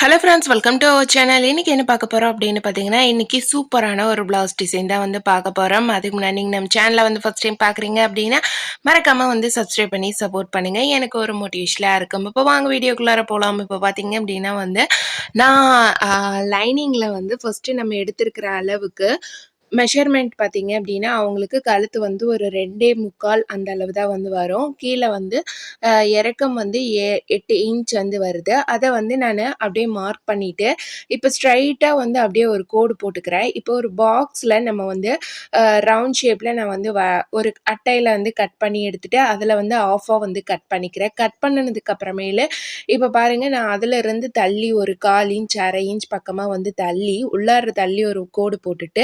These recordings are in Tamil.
Hello friends welcome to our channel இன்றைக்கி என்ன பார்க்க போகிறோம் அப்படின்னு பார்த்தீங்கன்னா இன்றைக்கி சூப்பரான ஒரு ப்ளவுஸ் டிசைன் தான் வந்து பார்க்க போகிறோம் அதுக்கு முன்னாடி நீங்கள் நம்ம சேனலை வந்து ஃபஸ்ட் டைம் பார்க்குறீங்க அப்படின்னா மறக்காமல் வந்து சப்ஸ்கிரைப் பண்ணி சப்போர்ட் பண்ணுங்கள் எனக்கு ஒரு மோட்டிவேஷனாக இருக்கும். இப்போ வாங்க வீடியோக்குள்ளார போகலாம் இப்போ பார்த்தீங்க அப்படின்னா வந்து நான் லைனிங்கில் வந்து ஃபஸ்ட்டு நம்ம எடுத்திருக்கிற அளவுக்கு மெஷர்மெண்ட் பார்த்தீங்க அப்படின்னா அவங்களுக்கு கழுத்து வந்து ஒரு ரெண்டே முக்கால் அந்த அளவு தான் வந்து வரும். கீழே வந்து இறக்கம் வந்து ஏ எட்டு இன்ச் வந்து வருது. அதை வந்து நான் அப்படியே மார்க் பண்ணிவிட்டு இப்போ ஸ்ட்ரைட்டாக வந்து அப்படியே ஒரு கோடு போட்டுக்கிறேன். இப்போ ஒரு பாக்ஸில் நம்ம வந்து ரவுண்ட் ஷேப்பில் நான் வந்து வ ஒரு அட்டையில் வந்து கட் பண்ணி எடுத்துகிட்டு அதில் வந்து ஆஃபாக வந்து கட் பண்ணிக்கிறேன். கட் பண்ணினதுக்கு அப்புறமேலு இப்போ பாருங்கள் நான் அதிலிருந்து தள்ளி ஒரு கால் இன்ச் அரை இன்ச் பக்கமாக வந்து தள்ளி உள்ளார தள்ளி ஒரு கோடு போட்டுட்டு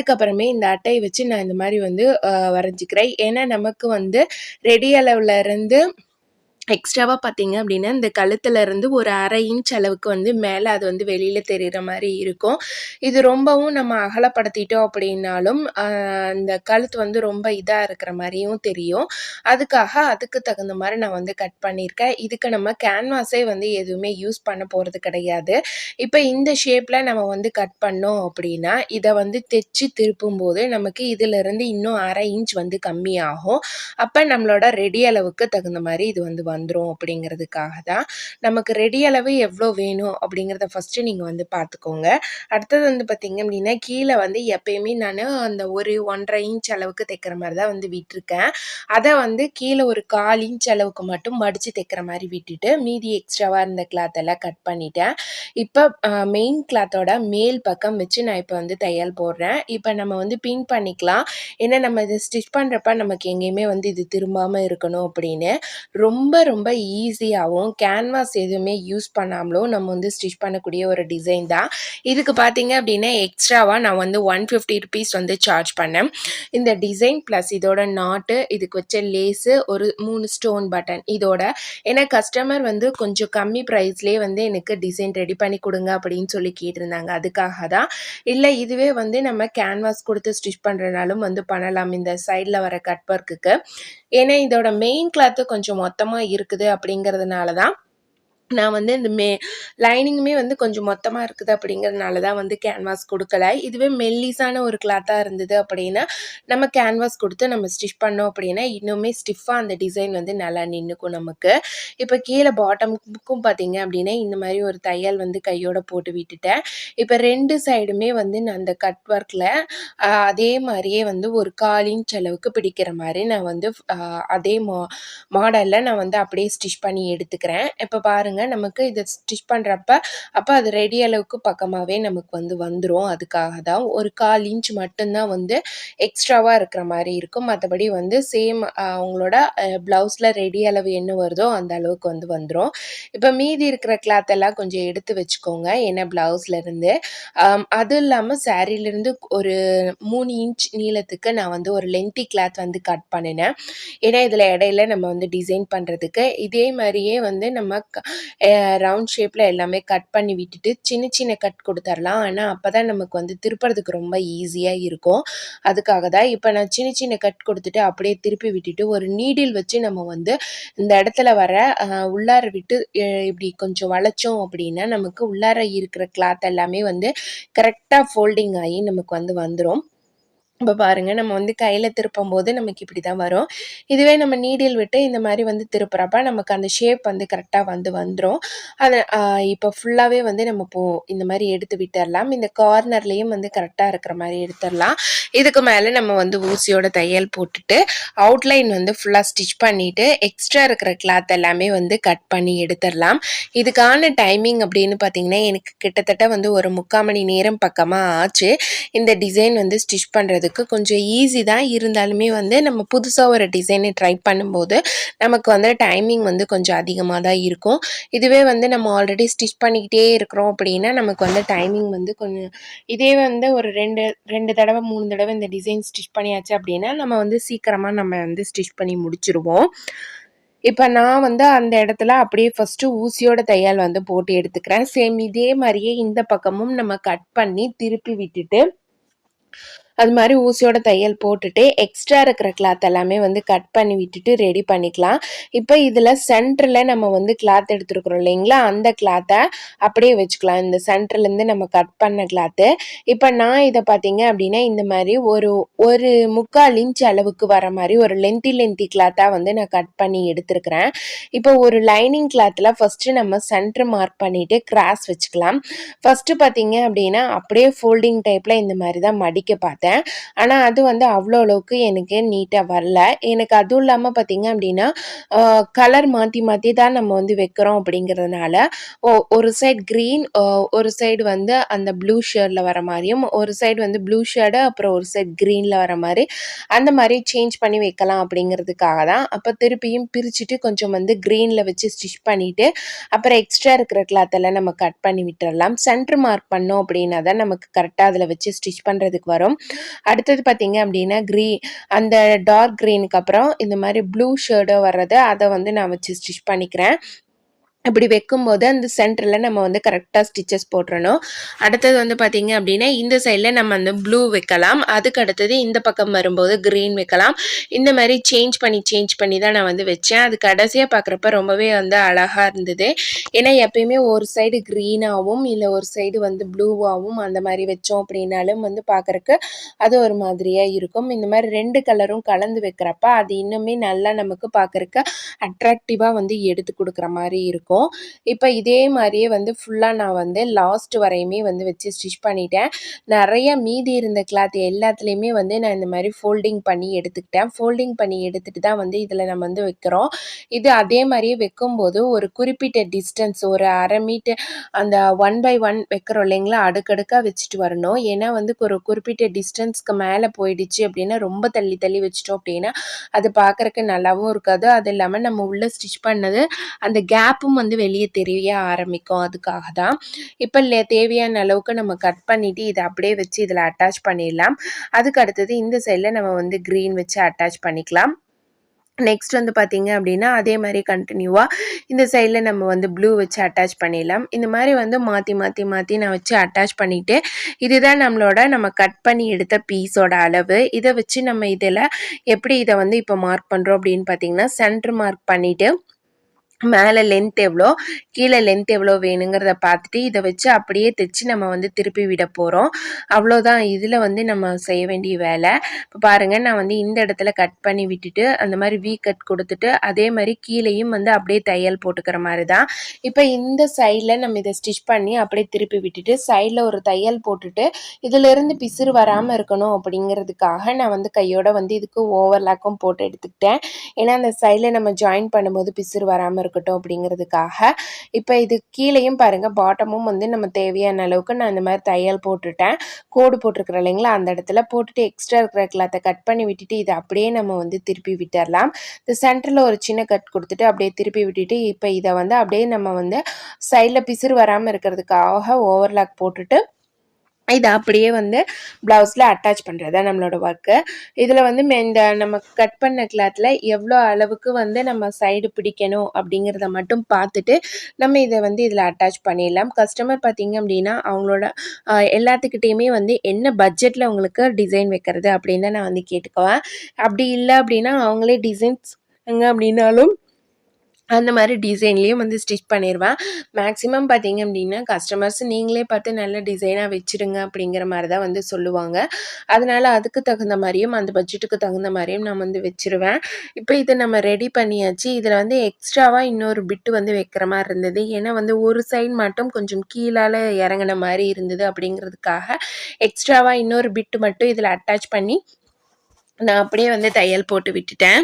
அதுக்கப்புறமே இந்த அட்டையை வச்சு நான் இந்த மாதிரி வந்து வரைஞ்சிக்கிறேன். ஏன்னா நமக்கு வந்து ரெடி அளவுலேருந்து எக்ஸ்ட்ராவாக பார்த்தீங்க அப்படின்னா இந்த கழுத்துலேருந்து ஒரு அரை இன்ச் அளவுக்கு வந்து மேலே அது வந்து வெளியில் தெரிகிற மாதிரி இருக்கும். இது ரொம்பவும் நம்ம அகலப்படுத்திட்டோம் அப்படின்னாலும் இந்த கழுத்து வந்து ரொம்ப இதாக இருக்கிற மாதிரியும் தெரியும். அதுக்காக அதுக்கு தகுந்த மாதிரி நான் வந்து கட் பண்ணியிருக்கேன். இதுக்கு நம்ம கேன்வாஸே வந்து எதுவுமே யூஸ் பண்ண போகிறது கிடையாது. இப்போ இந்த ஷேப்பில் நம்ம வந்து கட் பண்ணோம் அப்படின்னா இதை வந்து தைச்சி திருப்பும்போது நமக்கு இதிலிருந்து இன்னும் அரை இன்ச் வந்து கம்மியாகும். அப்போ நம்மளோட ரெடி அளவுக்கு தகுந்த மாதிரி இது வந்து வந்துடும் அப்படிங்கிறதுக்காக தான் நமக்கு ரெடி அளவு எவ்வளோ வேணும் அப்படிங்கிறத ஃபஸ்ட்டு நீங்கள் வந்து பார்த்துக்கோங்க. அடுத்தது வந்து பார்த்தீங்க அப்படின்னா கீழே வந்து எப்பயுமே நான் அந்த ஒரு ஒன்றரை இன்ச் அளவுக்கு தைக்கிற மாதிரி தான் வந்து விட்டுருக்கேன். அதை வந்து கீழே ஒரு கால் இன்ச் அளவுக்கு மட்டும் மடித்து தைக்கிற மாதிரி விட்டுட்டு மீதி எக்ஸ்ட்ராவாக இருந்த கிளாத் எல்லாம் கட் பண்ணிட்டேன். இப்போ மெயின் கிளாத்தோட மேல் பக்கம் வச்சு நான் இப்போ வந்து தையல் போடுறேன். இப்போ நம்ம வந்து பின் பண்ணிக்கலாம். ஏன்னா நம்ம இதை ஸ்டிச் பண்ணுறப்ப நமக்கு எங்கேயுமே வந்து இது திரும்பாமல் இருக்கணும் அப்படின்னு. ரொம்ப ரொம்ப ஈஸியாகவும் கேன்வாஸ் எதுவுமே யூஸ் பண்ணாமலும் நம்ம வந்து ஸ்டிச் பண்ணக்கூடிய ஒரு டிசைன் தான். இதுக்கு பார்த்தீங்க அப்படின்னா எக்ஸ்ட்ராவாக நான் வந்து ஒன் ஃபிஃப்டி ருபீஸ் வந்து சார்ஜ் பண்ணேன். இந்த டிசைன் ப்ளஸ் இதோட நாட்டு இதுக்கு வச்ச லேஸு ஒரு மூணு ஸ்டோன் பட்டன் இதோட. ஏன்னா கஸ்டமர் வந்து கொஞ்சம் கம்மி ப்ரைஸ்லேயே வந்து எனக்கு டிசைன் ரெடி பண்ணி கொடுங்க அப்படின்னு சொல்லி கேட்டிருந்தாங்க. அதுக்காக தான். இல்லை இதுவே வந்து நம்ம கேன்வாஸ் கொடுத்து ஸ்டிச் பண்ணுறனாலும் வந்து பண்ணலாம் இந்த சைடில் வர கட் ஒர்க்குக்கு ஏன்னா இதோட மெயின் கிளாத்து கொஞ்சம் மொத்தமாக இருக்குது அப்படிங்கிறதுனால தான் நான் வந்து இந்த மே லைனிங்குமே வந்து கொஞ்சம் மொத்தமாக இருக்குது அப்படிங்கிறதுனால தான் வந்து கேன்வாஸ் கொடுக்கல. இதுவே மெல்லிஸான ஒரு கிளாத்தாக இருந்தது அப்படின்னா நம்ம கேன்வாஸ் கொடுத்து நம்ம ஸ்டிச் பண்ணோம் அப்படின்னா இன்னுமே ஸ்டிஃபாக அந்த டிசைன் வந்து நல்லா நின்றுக்கும் நமக்கு. இப்போ கீழே பாட்டமுக்கும் பார்த்தீங்க அப்படின்னா இந்த மாதிரி ஒரு தையல் வந்து கையோட போட்டு விட்டுட்டேன். இப்போ ரெண்டு சைடுமே வந்து நான் அந்த கட் ஒர்க்கில் அதே மாதிரியே வந்து ஒரு கால் இன்ச் அளவுக்கு பிடிக்கிற மாதிரி நான் வந்து அதே மா மாடலில் நான் வந்து அப்படியே ஸ்டிச் பண்ணி எடுத்துக்கிறேன். இப்போ பாருங்கள் நமக்கு இதை ஸ்டிச் பண்ணுறப்ப அப்போ அது ரெடி அளவுக்கு பக்கமாகவே நமக்கு வந்து வந்துடும் அதுக்காக தான் ஒரு கால் இன்ச் மட்டும்தான் வந்து எக்ஸ்ட்ராவாக இருக்கிற மாதிரி இருக்கும். மற்றபடி வந்து சேம் அவங்களோட ப்ளவுஸில் ரெடி அளவு என்ன வருதோ அந்த அளவுக்கு வந்து வந்துடும் இப்போ மீதி இருக்கிற கிளாத் எல்லாம் கொஞ்சம் எடுத்து வச்சுக்கோங்க. ஏன்னா ப்ளவுஸ்லேருந்து அதுவும் இல்லாமல் சாரீலேருந்து ஒரு மூணு இன்ச் நீளத்துக்கு நான் வந்து ஒரு லென்த்தி கிளாத் வந்து கட் பண்ணினேன். ஏன்னா இதில் இடையில நம்ம வந்து டிசைன் பண்ணுறதுக்கு இதே மாதிரியே வந்து நம்ம ரவுண்ட் ஷேப்பில் எல்லாமே கட் பண்ணி விட்டுட்டு சின்ன சின்ன கட் கொடுத்துர்லாம். ஆனால் அப்போ தான் நமக்கு வந்து திருப்புறதுக்கு ரொம்ப ஈஸியாக இருக்கும். அதுக்காக தான் இப்போ நான் சின்ன சின்ன கட் கொடுத்துட்டு அப்படியே திருப்பி விட்டுட்டு ஒரு நீடில் வச்சு நம்ம வந்து இந்த இடத்துல வர உள்ளார விட்டு இப்படி கொஞ்சம் வளைச்சோம் அப்படின்னா நமக்கு உள்ளார இருக்கிற கிளாத் எல்லாமே வந்து கரெக்டாக ஃபோல்டிங் ஆகி நமக்கு வந்து வந்துடும் இப்போ பாருங்கள் நம்ம வந்து கையில் திருப்பும்போது நமக்கு இப்படி தான் வரும். இதுவே நம்ம நீடில் விட்டு இந்த மாதிரி வந்து திருப்புறப்ப நமக்கு அந்த ஷேப் வந்து கரெக்டாக வந்து வந்துடும் அதை இப்போ ஃபுல்லாகவே வந்து நம்ம போ இந்த மாதிரி எடுத்து விட்டுடலாம் இந்த கார்னர்லேயும் வந்து கரெக்டாக இருக்கிற மாதிரி எடுத்துடலாம் இதுக்கு மேலே நம்ம வந்து ஊசியோட தையல் போட்டுட்டு அவுட்லைன் வந்து ஃபுல்லாக ஸ்டிச் பண்ணிவிட்டு எக்ஸ்ட்ரா இருக்கிற கிளாத் எல்லாமே வந்து கட் பண்ணி எடுத்துடலாம் இதுக்கான டைமிங் அப்படின்னு பார்த்தீங்கன்னா எனக்கு கிட்டத்தட்ட வந்து ஒரு முக்கால் மணி நேரம் பக்கமாக ஆச்சு. இந்த டிசைன் வந்து ஸ்டிச் பண்ணுறதுக்கு கொஞ்சம் ஈஸி தான். இருந்தாலுமே வந்து நம்ம புதுசாக ஒரு டிசைனை ட்ரை பண்ணும்போது நமக்கு வந்து டைமிங் வந்து கொஞ்சம் அதிகமாக தான் இருக்கும். இதுவே வந்து நம்ம ஆல்ரெடி ஸ்டிச் பண்ணிக்கிட்டே இருக்கிறோம் அப்படின்னா நமக்கு வந்து டைமிங் வந்து கொஞ்சம் இதே வந்து ஒரு ரெண்டு ரெண்டு தடவை மூணு தடவை இந்த டிசைன் ஸ்டிச் பண்ணியாச்சு அப்படின்னா நம்ம வந்து சீக்கிரமாக நம்ம வந்து ஸ்டிச் பண்ணி முடிச்சிருவோம். இப்போ நான் வந்து அந்த இடத்துல அப்படியே ஃபஸ்ட்டு ஊசியோட தையல் வந்து போட்டு எடுத்துக்கிறேன். சேம் இதே மாதிரியே இந்த பக்கமும் நம்ம கட் பண்ணி திருப்பி விட்டுட்டு அது மாதிரி ஊசியோட தையல் போட்டுட்டு எக்ஸ்ட்ரா இருக்கிற கிளாத் எல்லாமே வந்து கட் பண்ணி விட்டுட்டு ரெடி பண்ணிக்கலாம். இப்போ இதில் சென்டரில் நம்ம வந்து கிளாத் எடுத்துருக்குறோம் இல்லைங்களா? அந்த கிளாத்தை அப்படியே வச்சுக்கலாம். இந்த சென்டர்லேருந்து நம்ம கட் பண்ண கிளாத்து இப்போ நான் இதை பார்த்தீங்க அப்படின்னா இந்த மாதிரி ஒரு ஒரு முக்கால் இன்ச் அளவுக்கு வர மாதிரி ஒரு லென்த்தி லென்த்தி கிளாத்தாக வந்து நான் கட் பண்ணி எடுத்துருக்கிறேன். இப்போ ஒரு லைனிங் கிளாத்தில் ஃபஸ்ட்டு நம்ம சென்டர் மார்க் பண்ணிவிட்டு கிராஸ் வச்சுக்கலாம். ஃபஸ்ட்டு பார்த்தீங்க அப்படின்னா அப்படியே ஃபோல்டிங் டைப்பில் இந்த மாதிரி தான் மடிக்க பார்த்தேன். ஆனால் அது வந்து அவ்வளோ அளவுக்கு எனக்கு நீட்டாக வரல. எனக்கு அதுவும் இல்லாமல் பார்த்தீங்க அப்படின்னா கலர் மாற்றி மாற்றி தான் நம்ம வந்து வைக்கிறோம் அப்படிங்கிறதுனால ஒரு சைடு க்ரீன் ஒரு சைடு வந்து அந்த ப்ளூ ஷேர்டில் வர மாதிரியும் ஒரு சைடு வந்து ப்ளூ ஷேர்டு அப்புறம் ஒரு சைடு க்ரீனில் வர மாதிரி அந்த மாதிரி சேஞ்ச் பண்ணி வைக்கலாம் அப்படிங்கிறதுக்காக தான். அப்போ திருப்பியும் பிரிச்சுட்டு கொஞ்சம் வந்து க்ரீனில் வச்சு ஸ்டிச் பண்ணிவிட்டு அப்புறம் எக்ஸ்ட்ரா இருக்கிற கிளாத்தெல்லாம் நம்ம கட் பண்ணி விட்டுறலாம். சென்டர் மார்க் பண்ணோம் அப்படின்னா தான் நமக்கு கரெக்டாக அதில் வச்சு ஸ்டிச் பண்ணுறதுக்கு வரும். அடுத்தது பார்த்தீங்க அப்படின்னா க்ரீ அந்த டார்க் க்ரீனுக்கு அப்புறம் இந்த மாதிரி ப்ளூ ஷேர்டோ வர்றது அதை வந்து நான் வச்சு ஸ்டிச் பண்ணிக்கிறேன். இப்படி வைக்கும்போது அந்த சென்டரில் நம்ம வந்து கரெக்டாக ஸ்டிச்சஸ் போட்டுறணும். அடுத்தது வந்து பார்த்திங்க அப்படின்னா இந்த சைடில் நம்ம வந்து ப்ளூ வைக்கலாம். அதுக்கு அடுத்தது இந்த பக்கம் வரும்போது க்ரீன் வைக்கலாம். இந்த மாதிரி சேஞ்ச் பண்ணி சேஞ்ச் பண்ணி தான் நான் வந்து வச்சேன். அது கடைசியாக பார்க்குறப்ப ரொம்பவே வந்து அழகாக இருந்தது. ஏன்னா எப்பயுமே ஒரு சைடு க்ரீனாகவும் இல்லை ஒரு சைடு வந்து ப்ளூவாகவும் அந்த மாதிரி வச்சோம் அப்படின்னாலும் வந்து பார்க்குறக்கு அது ஒரு மாதிரியாக இருக்கும். இந்த மாதிரி ரெண்டு கலரும் கலந்து வைக்கிறப்ப அது இன்னுமே நல்லா நமக்கு பார்க்குறக்கு அட்ராக்டிவாக வந்து எடுத்து கொடுக்குற மாதிரி இருக்கும். இருக்கும். இப்போ இதே மாதிரியே வந்து ஃபுல்லாக நான் வந்து லாஸ்ட் வரையுமே வந்து வச்சு ஸ்டிச் பண்ணிட்டேன். நிறைய மீதி இருந்த கிளாத் எல்லாத்துலேயுமே வந்து நான் இந்த மாதிரி ஃபோல்டிங் பண்ணி எடுத்துக்கிட்டேன். ஃபோல்டிங் பண்ணி எடுத்துகிட்டு தான் வந்து இதில் நம்ம வந்து வைக்கிறோம். இது அதே மாதிரியே வைக்கும்போது ஒரு குறிப்பிட்ட டிஸ்டன்ஸ் ஒரு அரை மீட்டர் அந்த ஒன் பை ஒன் வைக்கிறோம் இல்லைங்களா? அடுக்கடுக்காக வச்சுட்டு வரணும். ஏன்னா வந்து ஒரு குறிப்பிட்ட டிஸ்டன்ஸ்க்கு மேலே போயிடுச்சு அப்படின்னா ரொம்ப தள்ளி தள்ளி வச்சிட்டோம் அப்படின்னா அது பார்க்குறக்கு நல்லாவும் இருக்காது. அது இல்லாமல் நம்ம உள்ளே ஸ்டிச் பண்ணது அந்த கேப்பும் வந்து வெளியே தெரிய ஆரம்பிக்கும். அதுக்காக தான் இப்போ தேவையான அளவுக்கு நம்ம கட் பண்ணிவிட்டு இதை அப்படியே வச்சு இதில் அட்டாச் பண்ணிடலாம். அதுக்கு அடுத்தது இந்த சைடில் நம்ம வந்து க்ரீன் வச்சு அட்டாச் பண்ணிக்கலாம். நெக்ஸ்ட் வந்து பார்த்தீங்க அப்படின்னா அதே மாதிரி கண்டினியூவாக இந்த சைடில் நம்ம வந்து ப்ளூ வச்சு அட்டாச் பண்ணிடலாம். இந்த மாதிரி வந்து மாற்றி மாற்றி மாற்றி நான் வச்சு அட்டாச் பண்ணிவிட்டு இதுதான் நம்மளோட நம்ம கட் பண்ணி எடுத்த பீஸோட அளவு. இதை வச்சு நம்ம இதில் எப்படி இதை வந்து இப்போ மார்க் பண்ணுறோம் அப்படின்னு பார்த்தீங்கன்னா சென்ட்ரு மார்க் பண்ணிவிட்டு மேலே லென்த் எவ்வளோ கீழே லென்த் எவ்வளோ வேணுங்கிறத பார்த்துட்டு இதை வச்சு அப்படியே தைச்சி நம்ம வந்து திருப்பி விட போகிறோம் அவ்வளோதான். இதில் வந்து நம்ம செய்ய வேண்டிய வேலை. இப்போ பாருங்கள் நான் வந்து இந்த இடத்துல கட் பண்ணி விட்டுட்டு அந்த மாதிரி வீ கட் கொடுத்துட்டு அதே மாதிரி கீழேயும் வந்து அப்படியே தையல் போட்டுக்கிற மாதிரி தான். இப்போ இந்த சைடில் நம்ம இதை ஸ்டிச் பண்ணி அப்படியே திருப்பி விட்டுட்டு சைடில் ஒரு தையல் போட்டுட்டு இதிலிருந்து பிசுறு வராமல் இருக்கணும் அப்படிங்கிறதுக்காக நான் வந்து கையோட வந்து இதுக்கு ஓவர்லாக்கும் போட்டு எடுத்துக்கிட்டேன். ஏன்னா அந்த சைடில் நம்ம ஜாயின் பண்ணும்போது பிசுறு வராமல் இருக்கட்டும் அப்படிங்கிறதுக்காக. இப்போ இது கீழேயும் பாருங்கள் பாட்டமும் வந்து நம்ம தேவையான அளவுக்கு நான் இந்த மாதிரி தையல் போட்டுட்டேன். கோடு போட்டிருக்கிறேன் இல்லைங்களா? அந்த இடத்துல போட்டுட்டு எக்ஸ்ட்ரா இருக்கிற கிளாத்தை கட் பண்ணி விட்டுட்டு இதை அப்படியே நம்ம வந்து திருப்பி விட்டுடலாம் இந்த சென்டரில் ஒரு சின்ன கட் கொடுத்துட்டு அப்படியே திருப்பி விட்டுட்டு இப்போ இதை வந்து அப்படியே நம்ம வந்து சைடில் பிசுறு வராமல் இருக்கிறதுக்காக ஓவர்லாக் போட்டுட்டு இதை அப்படியே வந்து ப்ளவுஸில் அட்டாச் பண்ணுறது தான் நம்மளோட ஒர்க்கு இதில் வந்து இந்த நம்ம கட் பண்ண கிளாத்தில் எவ்வளோ அளவுக்கு வந்து நம்ம சைடு பிடிக்கணும் அப்படிங்கிறத மட்டும் பார்த்துட்டு நம்ம இதை வந்து இதில் அட்டாச் பண்ணிடலாம். கஸ்டமர் பார்த்திங்க அப்படின்னா அவங்களோட எல்லாத்துக்கிட்டேயுமே வந்து என்ன பட்ஜெட்டில் அவங்களுக்கு டிசைன் வைக்கிறது அப்படின்னு தான் நான் வந்து கேட்டுக்குவேன். அப்படி இல்லை அப்படின்னா அவங்களே டிசைன்ஸ் அப்படின்னாலும் அந்த மாதிரி டிசைன்லேயும் வந்து ஸ்டிச் பண்ணிடுவேன் மேக்ஸிமம் பார்த்தீங்க அப்படின்னா கஸ்டமர்ஸ் நீங்களே பார்த்து நல்ல டிசைனாக வச்சுருங்க அப்படிங்கிற மாதிரி தான் வந்து சொல்லுவாங்க. அதனால் அதுக்கு தகுந்த மாதிரியும் அந்த பட்ஜெட்டுக்கு தகுந்த மாதிரியும் நான் வந்து வச்சுருவேன். இப்போ இதை நம்ம ரெடி பண்ணியாச்சு. இதில் வந்து எக்ஸ்ட்ராவாக இன்னொரு பிட்டு வந்து வைக்கிற மாதிரி இருந்தது. ஏன்னா வந்து ஒரு சைடு மட்டும் கொஞ்சம் கீழால் இறங்கின மாதிரி இருந்தது அப்படிங்கிறதுக்காக எக்ஸ்ட்ராவாக இன்னொரு பிட்டு மட்டும் இதில் அட்டாச் பண்ணி நான் அப்படியே வந்து தையல் போட்டு விட்டுட்டேன்.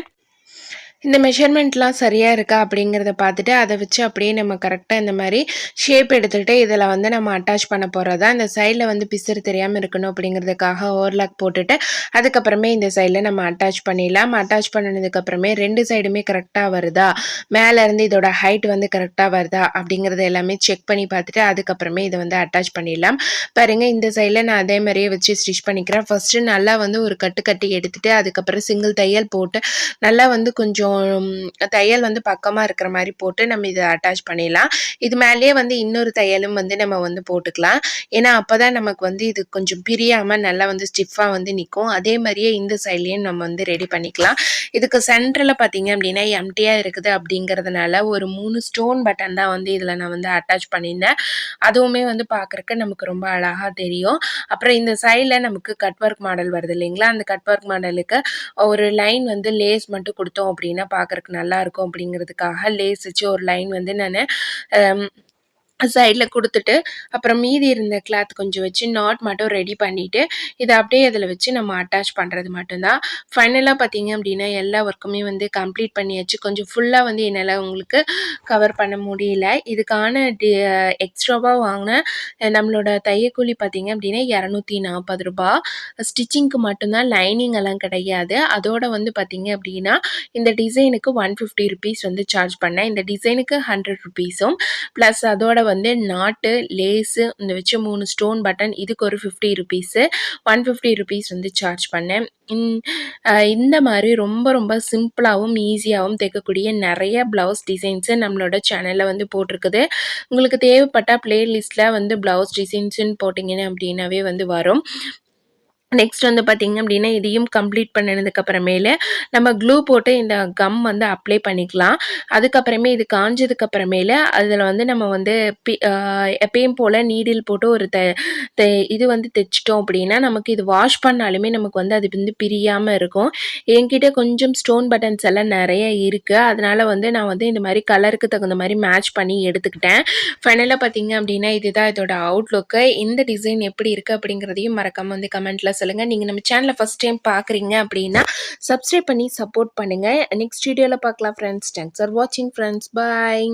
இந்த மெஷர்மெண்ட்லாம் சரியாக இருக்கா அப்படிங்கிறத பார்த்துட்டு அதை வச்சு அப்படியே நம்ம கரெக்டாக இந்த மாதிரி ஷேப் எடுத்துகிட்டு இதில் வந்து நம்ம அட்டாச் பண்ண போகிறது தான் இந்த சைடில் வந்து பிசுறு தெரியாமல் இருக்கணும் அப்படிங்கிறதுக்காக ஓவர்லாக் போட்டுட்டு அதுக்கப்புறமே இந்த சைடில் நம்ம அட்டாச் பண்ணிடலாம். அட்டாச் பண்ணினதுக்கப்புறமே ரெண்டு சைடுமே கரெக்டாக வருதா? மேலேருந்து இதோட ஹைட் வந்து கரெக்டாக வருதா? அப்படிங்கிறத எல்லாமே செக் பண்ணி பார்த்துட்டு அதுக்கப்புறமே இதை வந்து அட்டாச் பண்ணிடலாம். பாருங்கள் இந்த சைடில் நான் அதே மாதிரியே வச்சு ஸ்டிச் பண்ணிக்கிறேன். ஃபஸ்ட்டு நல்லா வந்து ஒரு கட்டு கட்டி எடுத்துகிட்டு அதுக்கப்புறம் சிங்கிள் தையல் போட்டு நல்லா வந்து கொஞ்சம் கொஞ்சம் தையல் வந்து பக்கமாக இருக்கிற மாதிரி போட்டு நம்ம இதை அட்டாச் பண்ணிடலாம். இது மேலேயே வந்து இன்னொரு தையலும் வந்து நம்ம வந்து போட்டுக்கலாம். ஏன்னா அப்போ தான் நமக்கு வந்து இது கொஞ்சம் பிரியாமல் நல்லா வந்து ஸ்டிஃபாக வந்து நிற்கும் அதே மாதிரியே இந்த சைட்லேயும் நம்ம வந்து ரெடி பண்ணிக்கலாம். இதுக்கு சென்டரில் பார்த்தீங்க அப்படின்னா எம்டியாக இருக்குது அப்படிங்கிறதுனால ஒரு மூணு ஸ்டோன் பட்டன் தான் வந்து இதில் நான் வந்து அட்டாச் பண்ணியிருந்தேன். அதுவுமே வந்து பார்க்குறக்கு நமக்கு ரொம்ப அழகாக தெரியும். அப்புறம் இந்த சைடில் நமக்கு கட் ஒர்க் மாடல் வருது இல்லைங்களா? அந்த கட் ஒர்க் மாடலுக்கு ஒரு லைன் வந்து லேஸ் மட்டும் கொடுத்தோம் அப்படின்னா பார்க்குறக்கு நல்லாயிருக்கும் அப்படிங்கிறதுக்காக லேஸ் வச்சு ஒரு லைன் வந்து நான் சைடில் கொடுத்துட்டு அப்புறம் மீதி இருந்த கிளாத் கொஞ்சம் வச்சு நாட் மட்டும் ரெடி பண்ணிவிட்டு இதை அப்படியே அதில் வச்சு நம்ம அட்டாச் பண்ணுறது மட்டும்தான். ஃபைனலாக பார்த்தீங்க அப்படின்னா எல்லா ஒர்க்குமே வந்து கம்ப்ளீட் பண்ணியாச்சு கொஞ்சம் ஃபுல்லாக வந்து என்னால் உங்களுக்கு கவர் பண்ண முடியல. இதுக்கான டி எக்ஸ்ட்ராவாக வாங்கின நம்மளோட தையக்கூலி பார்த்தீங்க அப்படின்னா இரநூத்தி நாற்பது ரூபா. ஸ்டிச்சிங்க்கு மட்டும்தான் லைனிங் எல்லாம் கிடையாது. அதோட வந்து பார்த்தீங்க அப்படின்னா இந்த டிசைனுக்கு ஒன் ஃபிஃப்டி ருபீஸ் வந்து சார்ஜ் பண்ணேன். இந்த டிசைனுக்கு ஹண்ட்ரட் ருபீஸும் ப்ளஸ் அதோட வந்து நாட்டு லேஸு இந்த வச்சு மூணு ஸ்டோன் பட்டன் இதுக்கு ஒரு fifty rupees one fifty rupees வந்து சார்ஜ் பண்ணேன். இந்த மாதிரி ரொம்ப ரொம்ப சிம்பிளாகவும் ஈஸியாகவும் தைக்கக்கூடிய நிறைய ப்ளவுஸ் டிசைன்ஸு நம்மளோட சேனலில் வந்து போட்டிருக்குது. உங்களுக்கு தேவைப்பட்டால் ப்ளேலிஸ்ட்டில் வந்து ப்ளவுஸ் டிசைன்ஸுன்னு போட்டிங்கன்னு அப்படின்னாவே வந்து வரும். நெக்ஸ்ட் வந்து பார்த்திங்க அப்படின்னா இதையும் கம்ப்ளீட் பண்ணினதுக்கப்புறமேல நம்ம க்ளூ போட்டு இந்த கம் வந்து அப்ளை பண்ணிக்கலாம். அதுக்கப்புறமே இது காஞ்சதுக்கப்புறமேல அதில் வந்து நம்ம வந்து பி எப்பயும் போல் நீடில் போட்டு ஒரு த இது வந்து தைச்சிட்டோம் அப்படின்னா நமக்கு இது வாஷ் பண்ணாலுமே நமக்கு வந்து அது வந்து பிரியாமல் இருக்கும். என்கிட்ட கொஞ்சம் ஸ்டோன் பட்டன்ஸ் எல்லாம் நிறைய இருக்குது அதனால் வந்து நான் வந்து இந்த மாதிரி கலருக்கு தகுந்த மாதிரி மேட்ச் பண்ணி எடுத்துக்கிட்டேன். ஃபைனலாக பார்த்தீங்க அப்படின்னா இதுதான் இதோட அவுட்லுக்கு இந்த டிசைன் எப்படி இருக்குது அப்படிங்கிறதையும் மறக்காமல் வந்து கமெண்ட்டில் சொல்லுங்கள் நீங்கள் நம்ம சேனலை ஃபஸ்ட் டைம் பார்க்குறீங்க அப்படின்னா சப்ஸ்கிரைப் பண்ணி சப்போர்ட் பண்ணுங்கள் நெக்ஸ்ட் வீடியோவில் பார்க்கலாம் ஃப்ரெண்ட்ஸ் தேங்க்ஸ் ஃபார் வாட்சிங் ஃப்ரெண்ட்ஸ் பாய்